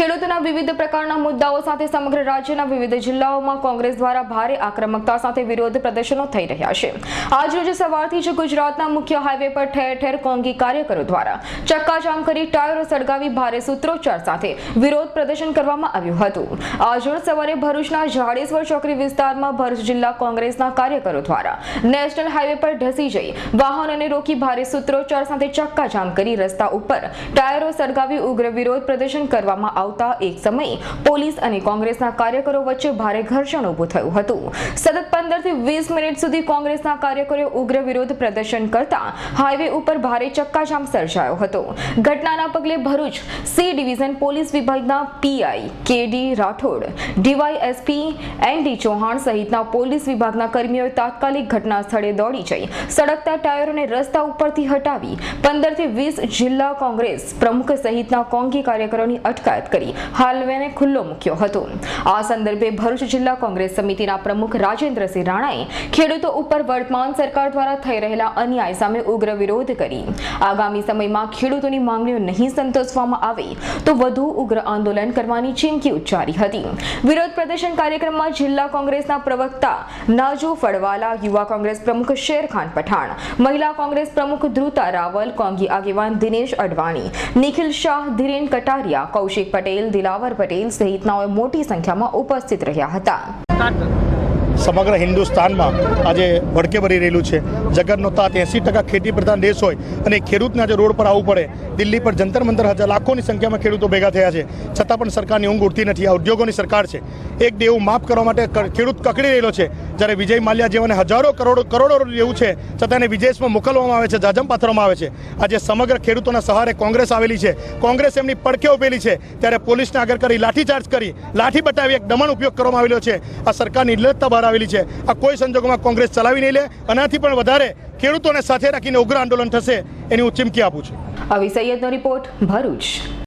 ખેડૂતોના વિવિધ પ્રકારના મુદ્દાઓ સાથે સમગ્ર રાજ્યના વિવિધ જિલ્લાઓમાં કોંગ્રેસ દ્વારા ભારે આક્રમકતા સાથે વિરોધ પ્રદર્શનો થઈ રહ્યા છે. આજરોજ સવારથી જ ગુજરાતના મુખ્ય હાઈવે પર ઠેર ઠેર કોંગી કાર્યકરો દ્વારા ચક્કાજામ કરી ટાયરો સળગાવી ભારે સૂત્રોચ્ચાર સાથે વિરોધ પ્રદર્શન કરવામાં આવ્યું હતું. આજરોજ સવારે ભરૂચના જાડેશ્વર ચોકડી વિસ્તારમાં ભરૂચ જિલ્લા કોંગ્રેસના કાર્યકરો દ્વારા નેશનલ હાઈવે પર ધસી જઈ વાહનોને રોકી ભારે સૂત્રોચ્ચાર સાથે ચક્કાજામ કરી રસ્તા ઉપર ટાયરો સળગાવી ઉગ્ર વિરોધ પ્રદર્શન કરવામાં આવતા એક સમયે પોલીસ અને કોંગ્રેસના કાર્યકરો વચ્ચે ભારે ઘર્ષણ ઊભું થયું હતું. સતત પંદરથી વીસ મિનિટ સુધી કોંગ્રેસના કાર્યકરોએ ઉગ્ર વિરોધ પ્રદર્શન કરતા હાઈવે ઉપર ભારે ચક્કાજામ સર્જાયો હતો. ઘટનાના પગલે ભરૂચ સી ડિવિઝન પોલીસ વિભાગના PI KD Rathod, DYSP N D Chauhan સહિતના પોલીસ વિભાગના કર્મીઓએ તાત્કાલિક ઘટના સ્થળે દોડી જઈ સડકતા ટાયરોને રસ્તા ઉપરથી હટાવી પંદરથી વીસ જિલ્લા કોંગ્રેસ પ્રમુખ સહિતના કોંગી કાર્યકરોની અટકાયત કરી હાલવેને ખુલ્લો મૂક્યો હતો. આ સંદર્ભે ભરૂચ જિલ્લા કોંગ્રેસ સમિતિના પ્રમુખ રાજેન્દ્રસિંહ રાણાએ ખેડૂતો ઉપર વર્તમાન સરકાર દ્વારા થઈ રહેલા અન્યાય સામે ઉગ્ર વિરોધ કરી. આગામી સમયમાં ખેડૂતોની માંગણીઓ નહીં સંતોષવામાં આવે તો વધુ ઉગ્ર આંદોલન કરવાની ચીમકી ઉચ્ચારી હતી. વિરોધ પ્રદર્શન કાર્યક્રમમાં જિલ્લા કોંગ્રેસના પ્રવક્તા નાજુ ફળવાલા, યુવા કોંગ્રેસ પ્રમુખ શેરખાન પઠાણ, મહિલા કોંગ્રેસ પ્રમુખ ધ્રુતા રાવલ, કોંગી આગેવાન દિનેશ અડવાણી, નિખિલ શાહ, ધીરેન કટારિયા, કૌશિક પટેલ દિલાવર પટેલ સહિતનાઓ મોટી સંખ્યામાં ઉપસ્થિત રહ્યા હતા. સમગ્ર હિન્દુસ્તાનમાં આજે ભડકે ભરી રહેલું છે. જગતનો તાત એંસી ટકા ખેતી પ્રધાન દેશ હોય અને ખેડૂતને આજે રોડ પર આવવું પડે. દિલ્હી પર જંતર મંતર હજાર લાખોની સંખ્યામાં ખેડૂતો ભેગા થયા છે. છતાં પણ સરકારની ઊંઘ ઉઠતી નથી. આ ઉદ્યોગોની સરકાર છે. એક દેવું માફ કરવા માટે ખેડૂત કકડી રહેલો છે. જ્યારે વિજય માલ્યા જેવાને હજારો કરોડો કરોડો લેવું છે, છતાં એને વિદેશમાં મોકલવામાં આવે છે, જાજમ પાથરવામાં આવે છે. આજે સમગ્ર ખેડૂતોના સહારે કોંગ્રેસ આવેલી છે. કોંગ્રેસ એમની પડખે ઉભેલી છે. ત્યારે પોલીસને આગળ કરી, લાઠીચાર્જ કરી, લાઠી બતાવી એક દમણ ઉપયોગ કરવામાં આવેલો છે. આ સરકારની નિર્લજતા બહાર આવેલી છે. આ કોઈ સંજોગોમાં કોંગ્રેસ ચલાવી નહીં લે. આનાથી પણ વધારે ખેડૂતોને સાથે રાખીને ઉગ્ર આંદોલન થશે એની હું ચીમકી આપું છું. અવી સૈયદનો રિપોર્ટ ભરૂચ.